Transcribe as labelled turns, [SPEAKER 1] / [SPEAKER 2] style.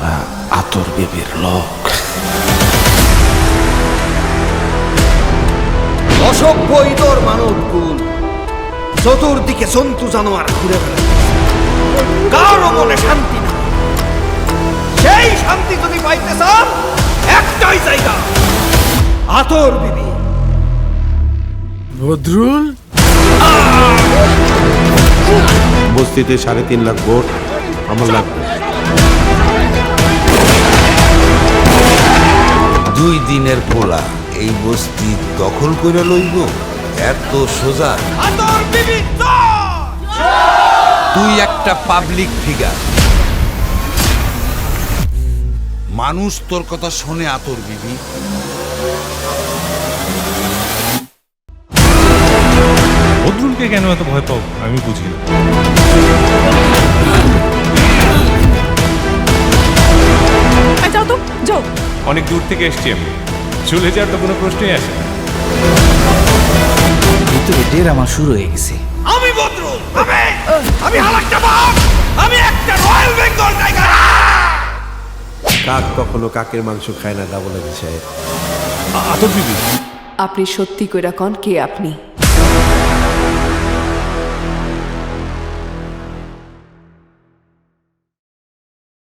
[SPEAKER 1] আমরা আতর বেবির লোক।
[SPEAKER 2] অসভ্য ইতর মানব চতুর্দিকে জন্তু জানোয়ার ঘুরে বেড়ায়। কারও মনে শান্তি না সেই শান্তি যদি পাইতে চান একটাই জায়গা। আতর বিবি।
[SPEAKER 3] বদরুল?
[SPEAKER 4] বস্তিতে সাড়ে তিন লাখ ভোট আমার লাগবে।
[SPEAKER 5] দুই দিনের পোলা এই বস্তি দখল করে লইব? এত সোজা। তুই একটা পাবলিক ফিগার মানুষ তোর কথা শোনে আতর বিবি।
[SPEAKER 6] বদরুলকে কেন এত ভয় পাও? আমি বুঝি না। অনেক দূর থেকে এসছি আমি। চলে যাওয়ার তো কোনো প্রশ্নই আসে না।
[SPEAKER 1] ভিতরে ডের আমার শুরু হয়ে গেছে।
[SPEAKER 2] আমি বদরুল আমি আমি হালাকটা বাপ আমি একটা রয়্যাল বেঙ্গল টাইগার।
[SPEAKER 4] কাক কখনো কাকের মাংস খায় না সাহেব
[SPEAKER 6] আতর বিবি
[SPEAKER 7] আপনি সত্যি কইরা কন কে আপনি?